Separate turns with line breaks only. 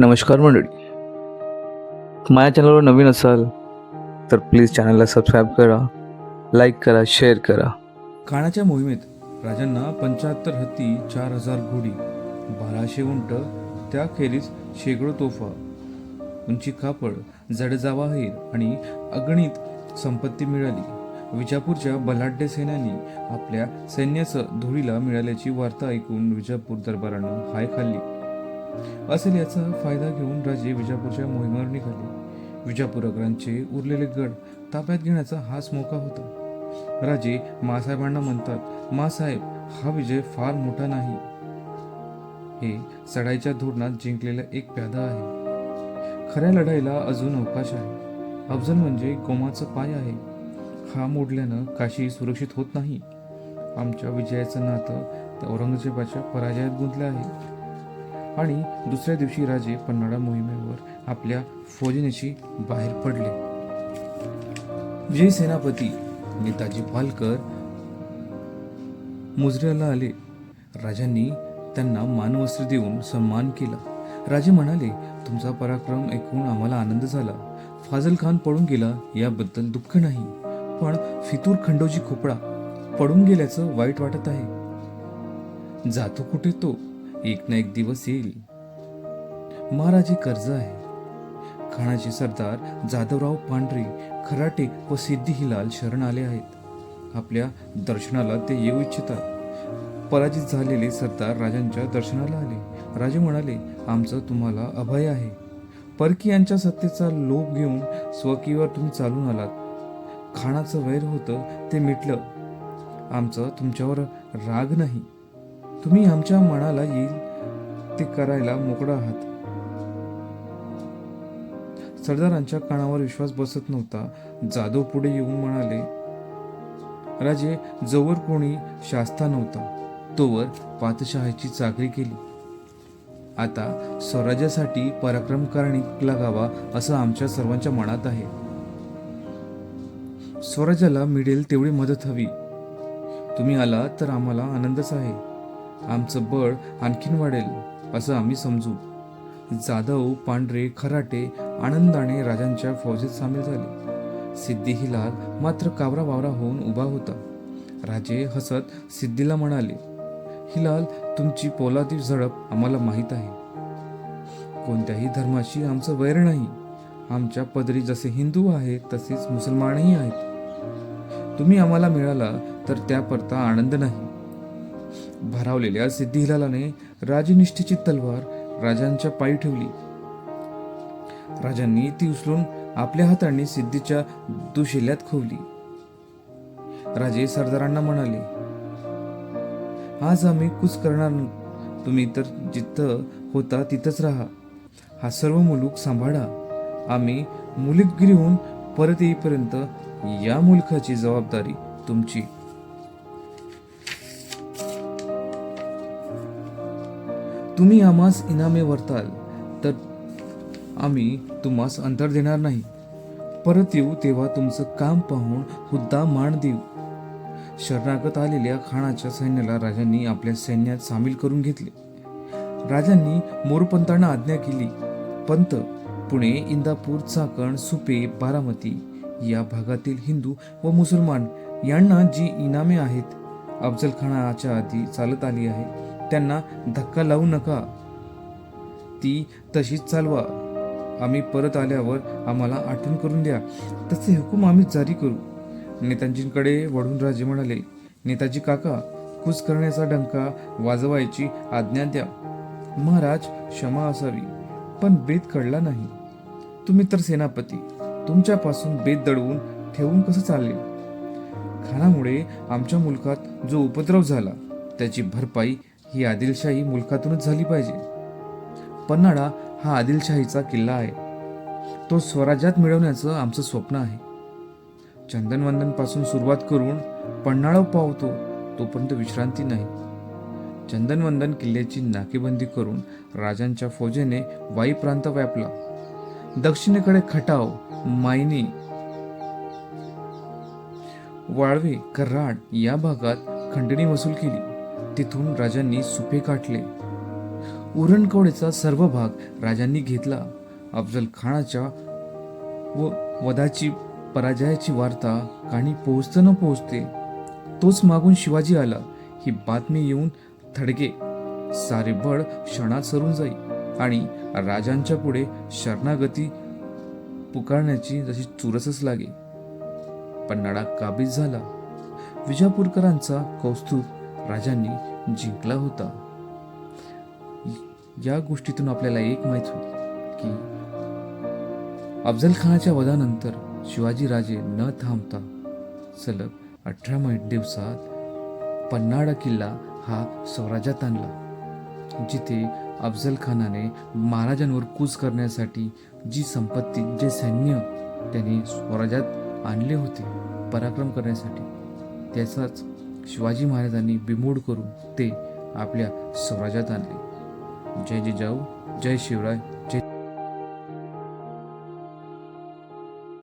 नमस्कार मंडळी. माझ्या चॅनलवर नवीन असाल तर प्लीज चॅनलला सबस्क्राईब करा लाईक करा शेअर करा.
कानाच्या मोहिमेत राजांना पंच्याहत्तर हत्ती चार हजार घोडी बाराशे उंट त्याखेरीज शेकडो तोफा उंची कापड जडजावाहीर आणि अगणित संपत्ती मिळाली. विजापूरच्या बलाढ्य सैन्याने आपल्या सैन्याचं धुळीला मिळाल्याची वार्ता ऐकून विजापूर दरबारानं हाय खाल्ली. असेल याचा फायदा घेऊन राजे विजापूरच्या मोहिमेवर निघाले विजापूरकरांचे उरलेले गड ताब्यात घेण्याचा हाच मोका होता. राजे मासाहेबांना म्हणतात मासाहेब हा विजय फार मोठा नाही. हे चढाईच्या धोरणात जिंकलेला एक प्यादा आहे. खऱ्या लढाईला अजून अवकाश आहे. अफजल म्हणजे गोमाचं पाय आहे. हा मोडल्यानं काशी सुरक्षित होत नाही. आमच्या विजयाचं नातं औरंगजेबाच्या पराजयात गुंतलं आहे. आणि दुसऱ्या दिवशी राजे पन्हाळा मोहिमेवर आपल्या फौजनेशी बाहेर पडले. विजयी सेनापती नेताजी पालकर मुजऱ्याला आले राजांनी त्यांना मानवस्त्र देऊन सन्मान केला. राजे म्हणाले तुमचा पराक्रम ऐकून आम्हाला आनंद झाला. फाजल खान पडून गेला याबद्दल दुःख नाही पण फितूर खंडोजी खोपडा पडून गेल्याचं वाईट वाटत आहे. जातो कुठे तो? एक ना एक दिवस येईल. महाराजी कर्ज आहे. खानाचे सरदार जाधवराव पांढरे खराटे व सिद्धी हिलाल शरण आले आहेत. आपल्या दर्शनाला ते येऊ इच्छितात. पराजित झालेले सरदार राजांच्या दर्शनाला आले. राजे म्हणाले आमचं तुम्हाला अभय आहे. परकी यांच्या सत्तेचा लोभ घेऊन स्वकीवर तुम्ही चालून आलात. खानाचं वैर होतं ते मिटलं. आमचं तुमच्यावर राग नाही. तुम्ही आमच्या मनाला येईल ते करायला मोकळा आहात. सरदारांच्या कानावर विश्वास बसत नव्हता. जाधव पुढे येऊन म्हणाले राजे जोवर कोणी शास्ता नव्हता तोवर पातशहाची चाकरी केली. आता स्वराज्यासाठी पराक्रम करणे लागावा असं आमच्या सर्वांच्या मनात आहे. स्वराज्याला मिळेल तेवढी मदत हवी. तुम्ही आला तर आम्हाला आनंदच आहे. आमचं बळ आणखीन वाढेल असं आम्ही समजू. जाधव पांढरे खराटे आनंदाने राजांच्या फौजेत सामील झाले. सिद्धी हिलाल मात्र कावरा वावरा होऊन उभा होता. राजे हसत सिद्धीला म्हणाले हिलाल तुमची पोलादी झडप आम्हाला माहीत आहे. कोणत्याही धर्माशी आमचं वैर नाही. आमच्या पदरी जसे हिंदू आहेत तसेच मुसलमानही आहेत. तुम्ही आम्हाला मिळाला तर त्यापरता आनंद नाही. भारावलेल्या सिद्धिहिलालाने राजनिष्ठेची तलवार राजांच्या पायी ठेवली. राजांनी ती उचलून आपल्या हाताने सिद्धीच्या दुशिल्ल्यात खोवली. राजे सरदारांना म्हणाले आज आम्ही कुच करणार तुम्ही तर जिथं होता तिथंच राहा. हा सर्व मुलूक सांभाळा. आम्ही मुलुकगिरी घेऊन परत येईपर्यंत या मुलखाची जबाबदारी तुमची. तुम्ही आम्हास इनामे वरताल तर आम्ही तुम्हास अंतर देणार नाही. परत येऊ तेव्हा तुमचं काम पाहून हुद्दा मान देऊ. शरणागत आलेल्या खानाच्या सैन्याला राजांनी आपल्या सैन्यात सामील करून घेतले. राजांनी मोरपंतांना आज्ञा केली. पंत पुणे इंदापूर चाकण सुपे बारामती या भागातील हिंदू व मुसलमान यांना जी इनामे आहेत अफजल खानाच्या आधी चालत आली आहे त्यांना धक्का लावू नका. ती तशीच चालवा. आम्ही परत आल्यावर आम्हाला आठवण करून द्या. तसे हुकूम आम्ही जारी करू. नेताजींकडे वळून राजे म्हणाले नेताजी काका खुश करण्याचा डंका वाजवायची आज्ञा द्या. महाराज क्षमा असावी पण बेत कळला नाही. तुम्ही तर सेनापती तुमच्यापासून बेत दडवून ठेवून कसं चालेल? खानामुळे आमच्या मुलकात जो उपद्रव झाला त्याची भरपाई ही आदिलशाही मुलखातूनच झाली पाहिजे. पन्हाळा हा आदिलशाहीचा किल्ला आहे. तो स्वराज्यात मिळवण्याचं आमचं स्वप्न आहे. चंदनवंदनपासून सुरुवात करून पन्हाळा पावतो तोपर्यंत विश्रांती नाही. चंदनवंदन किल्ल्याची नाकेबंदी करून राजांच्या फौजेने वाई प्रांत व्यापला. दक्षिणेकडे खटाव मायनी वाळवे कराड या भागात खंडणी वसूल केली. तिथून राजांनी सुपे काढले उरणकवडेचा सर्व भाग राजांनी घेतला. अफजल खानाच्या व वधाची पराजयाची वार्ता काणी पोहोचता न पोहोचते तोच मागून शिवाजी आला. ही बातमी येऊन थडगे सारे बळ क्षणात सरून जाई आणि राजांच्या पुढे शरणागती पुकारण्याची जशी चुरसच लागे. पण नडा काबीज झाला. विजापूरकरांचा कौस्तुभ राजांनी जिंकला होता. या गोष्टीतून आपल्याला एक माहीत होती की अफजल खानाच्या वधानंतर शिवाजीराजे न थांबता सलग अठरा महिने दिवसात पन्हाळा किल्ला हा स्वराज्यात आणला जिथे अफजल खानाने महाराजांवर कूच करण्यासाठी जी संपत्ती जे सैन्य त्यांनी स्वराज्यात आणले होते पराक्रम करण्यासाठी त्याचाच शिवाजी महाराजांनी बिमोड करून ते आपल्या स्वराज्यात आणले. जय जिजाऊ जय शिवराय.